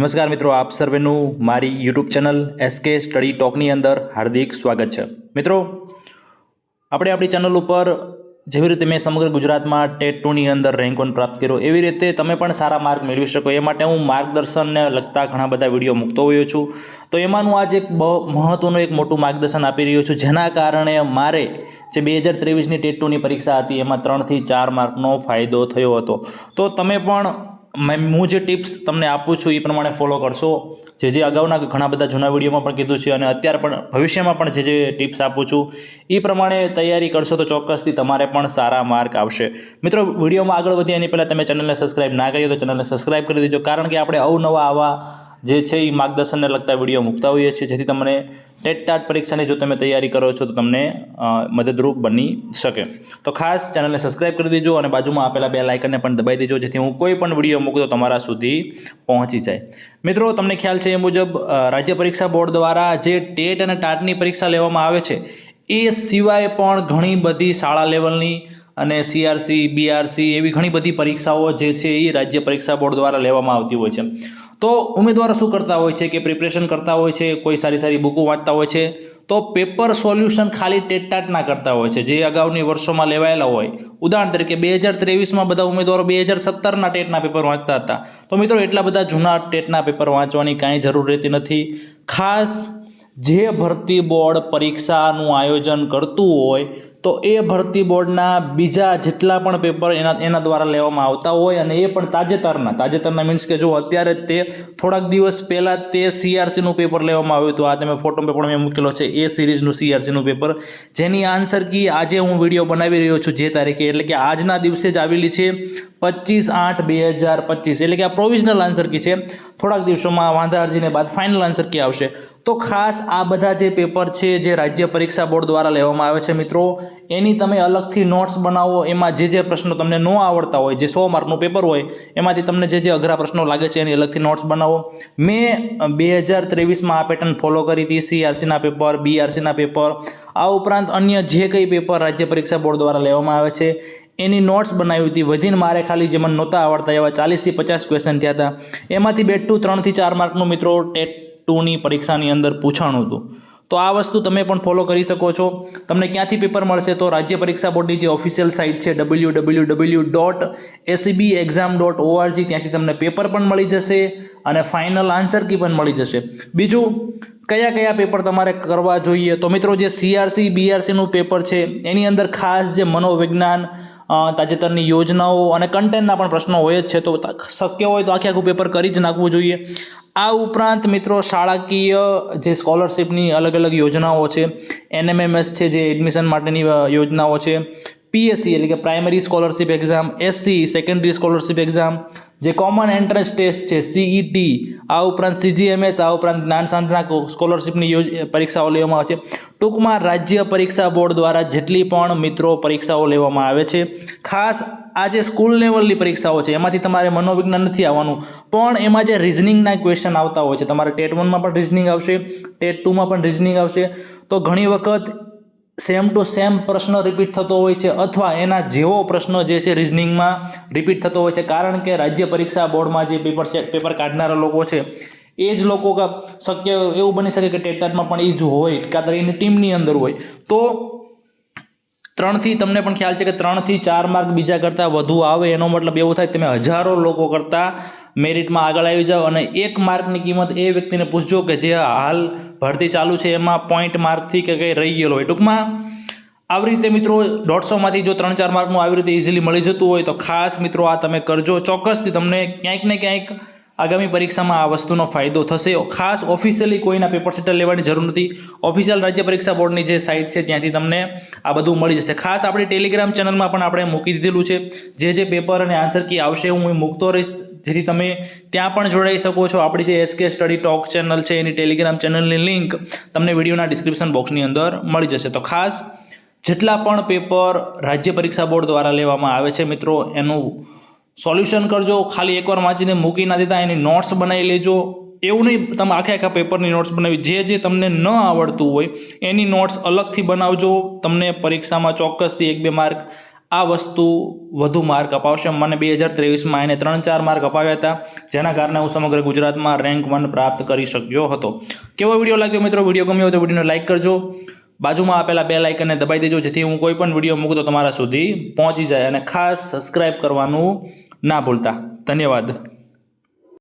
નમસ્કાર મિત્રો, આપ સર્વેનું મારી યુટ્યુબ ચેનલ એસકે સ્ટડી ટોકની અંદર હાર્દિક સ્વાગત છે. મિત્રો, આપણે આપણી ચેનલ ઉપર જેવી રીતે મેં સમગ્ર ગુજરાતમાં ટેટ ટુની અંદર રેન્ક વન પ્રાપ્ત કર્યો, એવી રીતે તમે પણ સારા માર્ક મેળવી શકો. એ માટે હું માર્ગદર્શનને લગતા ઘણા બધા વીડિયો મૂકતો હોયો છું. તો એમાંનું આજે એક બહુ મહત્ત્વનું એક મોટું માર્ગદર્શન આપી રહ્યો છું, જેના કારણે મારે જે બે હજાર ત્રેવીસની ટેટ ટુની પરીક્ષા હતી, એમાં ત્રણથી ચાર માર્કનો ફાયદો થયો હતો. તો તમે પણ હું જે ટિપ્સ તમને આપું છું એ પ્રમાણે ફોલો કરશો. જે જે અગાઉના ઘણા બધા જૂના વિડીયોમાં પણ કીધું છે અને અત્યારે પણ ભવિષ્યમાં પણ જે જે ટિપ્સ આપું છું, એ પ્રમાણે તૈયારી કરશો તો ચોક્કસથી તમારે પણ સારા માર્ક આવશે. મિત્રો, વિડીયોમાં આગળ વધીએ એની પહેલાં તમે ચેનલને સબસ્ક્રાઇબ ના કરી તો ચેનલને સબસ્ક્રાઈબ કરી દેજો, કારણ કે આપણે અવનવા આવા જે છે એ માર્ગદર્શનને લગતા વીડિયો મૂકતા હોઈએ છીએ, જેથી તમને ટેટ ટાટ પરીક્ષાની જો તમે તૈયારી કરો છો, તો તમને મદદરૂપ બની શકે. તો ખાસ ચેનલને સબસ્ક્રાઇબ કરી દેજો અને બાજુમાં આપેલા બે લાઇકનને પણ દબાઈ દેજો, જેથી હું કોઈ પણ વીડિયો મૂકતો તમારા સુધી પહોંચી જાય. મિત્રો, તમને ખ્યાલ છે એ મુજબ રાજ્ય પરીક્ષા બોર્ડ દ્વારા જે ટેટ અને ટાટની પરીક્ષા લેવામાં આવે છે, એ સિવાય પણ ઘણી બધી શાળા લેવલની અને સીઆરસી, બીઆરસી એવી ઘણી બધી પરીક્ષાઓ જે છે એ રાજ્ય પરીક્ષા બોર્ડ દ્વારા લેવામાં આવતી હોય છે. તો ઉમેદવારો શું કરતા હોય છે? કે પ્રિપરેશન કરતા હોય છે? કોઈ સારી સારી બુકો વાંચતા હોય છે? તો પેપર સોલ્યુશન ખાલી ટેટટાટના કરતા હોય છે. જે અગાઉની વર્ષોમાં લેવાયેલા હોય. ઉદાહરણ તરીકે બે હજાર ત્રેવીસમાં બધા ઉમેદવારો બે હજાર સત્તરના ટેટના પેપર વાંચતા હતા. તો મિત્રો, એટલા બધા જૂના ટેટના પેપર વાંચવાની કાંઈ જરૂર રહેતી નથી. ખાસ જે ભરતી બોર્ડ પરીક્ષાનું આયોજન કરતું હોય તો એ ભરતી બોર્ડના બીજા જેટલા પણ પેપર એના એના દ્વારા લેવામાં આવતા હોય અને એ પણ તાજેતરના તાજેતરના મીન્સ કે જો અત્યારે તે થોડાક દિવસ પહેલાં તે સીઆરસીનું પેપર લેવામાં આવ્યું હતું. આ તમે ફોટો પેપર મેં મૂકેલો છે. એ સિરીઝનું સીઆરસીનું પેપર. જેની આન્સર કી આજે હું વીડિયો બનાવી રહ્યો છું જે તારીખે. એટલે કે આજના દિવસે જ આવેલી છે પચીસ આઠ બે હજાર પચીસ. એટલે કે આ પ્રોવિઝનલ આન્સર કી છે. થોડાક દિવસોમાં વાંધા અરજીને બાદ ફાઇનલ આન્સર કી આવશે. તો ખાસ આ બધા જે પેપર છે જે રાજ્ય પરીક્ષા બોર્ડ દ્વારા લેવામાં આવે છે મિત્રો, એની તમે અલગથી નોટ્સ બનાવો, એમાં જે જે પ્રશ્નો તમને ન આવડતા હોય, જે સો માર્કનું પેપર હોય, એમાંથી તમને જે જે અઘરા પ્રશ્નો લાગે છે એની અલગથી નોટ્સ બનાવો. મેં બે હજાર ત્રેવીસમાં આ પેટર્ન ફોલો કરી હતી સીઆરસીના પેપર બીઆરસીના પેપર. આ ઉપરાંત અન્ય જે કંઈ પેપર રાજ્ય પરીક્ષા બોર્ડ દ્વારા લેવામાં આવે છે, એની નોટ્સ બનાવી હતી. વધીને મારે ખાલી જે મને નહોતા આવડતા એવા ચાલીસથી પચાસ ક્વેશ્ચન થયા હતા. એમાંથી બે ટુ ત્રણથી ચાર માર્કનું મિત્રો ટેટ ટુની પરીક્ષાની અંદર પૂછાણું હતું. તો આ વસ્તુ તમે પણ ફોલો કરી શકો છો. તમને ક્યાંથી પેપર મળશે તો રાજ્ય પરીક્ષા બોર્ડની જે ઓફિશિયલ સાઇટ છે W W W dot ACB exam dot ORG ત્યાંથી તમને પેપર પણ મળી જશે અને ફાઇનલ આન્સર કી પણ મળી જશે. બીજું, કયા કયા પેપર તમારે કરવા જોઈએ? તો મિત્રો જે સીઆરસી બીઆરસીનું પેપર છે, એની અંદર ખાસ જે મનોવિજ્ઞાન તાજેતરની યોજનાઓ અને કન્ટેન્ટના પણ પ્રશ્નો હોય જ છે. તો શક્ય હોય તો આખે આખું પેપર કરી જ નાખવું જોઈએ. આ ઉપરાંત મિત્રો શાળાકીય જે સ્કોલરશિપની અલગ અલગ યોજનાઓ છે, એનએમએમએસ છે જે એડમિશન માટેની યોજનાઓ છે, પીએસસી એટલે કે primary scholarship exam, SC secondary scholarship exam, જે કોમન એન્ટ્રન્સ ટેસ્ટ છે, સીઈટી આ ઉપરાંત સીજીએમએસ આ ઉપરાંત જ્ઞાન સાંધના સ્કોલરશિપની યોજ પરીક્ષાઓ લેવામાં આવે છે. ટૂંકમાં રાજ્ય પરીક્ષા બોર્ડ દ્વારા જેટલી પણ મિત્રો પરીક્ષાઓ લેવામાં આવે છે, ખાસ આ જે સ્કૂલ લેવલની પરીક્ષાઓ છે, એમાંથી તમારે મનોવિજ્ઞાન નથી આવવાનું. પણ એમાં જે રિઝનિંગના ક્વેશ્ચન આવતા હોય છે, તમારે ટેટ વનમાં પણ રિઝનિંગ આવશે, ટેટ ટુમાં પણ રિઝનિંગ આવશે. તો ઘણી વખત સેમ ટુ સેમ પ્રશ્ન રિપીટ થતો હોય છે અથવા એના જેવો પ્રશ્ન જે છે રિઝનિંગમાં રિપીટ થતો હોય છે. કારણ કે રાજ્ય પરીક્ષા બોર્ડમાં જે પેપર પેપર કાઢનારા લોકો છે, એ જ લોકો શક્ય એવું બની શકે કે ટેટાટમાં પણ એ જ હોય, કાં તો એની ટીમની અંદર હોય. તો ત્રણથી તમને પણ ખ્યાલ છે કે ત્રણથી ચાર માર્ક બીજા કરતાં વધુ આવે, એનો મતલબ એવો થાય તમે હજારો લોકો કરતાં મેરિટમાં આગળ આવી જાઓ અને એક માર્કની કિંમત એ વ્યક્તિને પૂછજો કે જે હાલ ભરતી ચાલુ છે, એમાં પોઈન્ટ માર્કથી કે કંઈ રહી ગયેલો હોય. ટૂંકમાં, આવી રીતે મિત્રો, દોઢસોમાંથી જો ત્રણ ચાર માર્કનું આવી રીતે ઇઝીલી મળી જતું હોય, તો ખાસ મિત્રો આ તમે કરજો. ચોક્કસથી તમને ક્યાંક ને ક્યાંક આગામી પરીક્ષામાં આ વસ્તુનો ફાયદો થશે. ખાસ ઓફિશિયલી કોઈના પેપર સેટર લેવાની જરૂર નથી. ઓફિશિયલ રાજ્ય પરીક્ષા બોર્ડની જે સાઇટ છે, ત્યાંથી તમને આ બધું મળી જશે. ખાસ આપણે ટેલિગ્રામ ચેનલમાં પણ આપણે મૂકી દીધેલું છે. જે જે પેપર અને આન્સર કી આવશે, હું મૂકતો રહીશ. જેથી તમે ત્યાં પણ જોડાઈ શકો છો. આપણી જે એસકે સ્ટડી ટોક ચેનલ છે, એની ટેલિગ્રામ ચેનલની લિંક તમને વિડીયોના ડિસ્ક્રિપ્શન બોક્સની અંદર મળી જશે. તો ખાસ, જેટલા પણ પેપર રાજ્ય પરીક્ષા બોર્ડ દ્વારા લેવામાં આવે છે મિત્રો, એનું સોલ્યુશન કરજો. ખાલી એકવાર વાંચીને મૂકી ના દેતા, એની નોટ્સ બનાવી લેજો. એવું નહીં, તમે આખા આખા પેપરની નોટ્સ બનાવી, જે જે તમને ન આવડતું હોય, એની નોટ્સ અલગથી બનાવજો. તમને પરીક્ષામાં ચોક્કસથી એક બે માર્ક આ વસ્તુ વધુ માર્ક અપાવશે. મને બે હજાર ત્રેવીસમાં એને ત્રણ ચાર માર્ક અપાવ્યા હતા, જેના કારણે હું સમગ્ર ગુજરાતમાં રેન્ક વન પ્રાપ્ત કરી શક્યો હતો. કેવો વીડિયો લાગ્યો મિત્રો? વીડિયો ગમ્યો હોય તો વિડીયોને લાઇક કરજો. બાજુમાં આપેલા બે લાઇકનને દબાઈ દેજો, જેથી હું કોઈ પણ વીડિયો મૂકું તો તમારા સુધી પહોંચી જાય અને ખાસ સબસ્ક્રાઇબ કરવાનું ના ભૂલતા. ધન્યવાદ.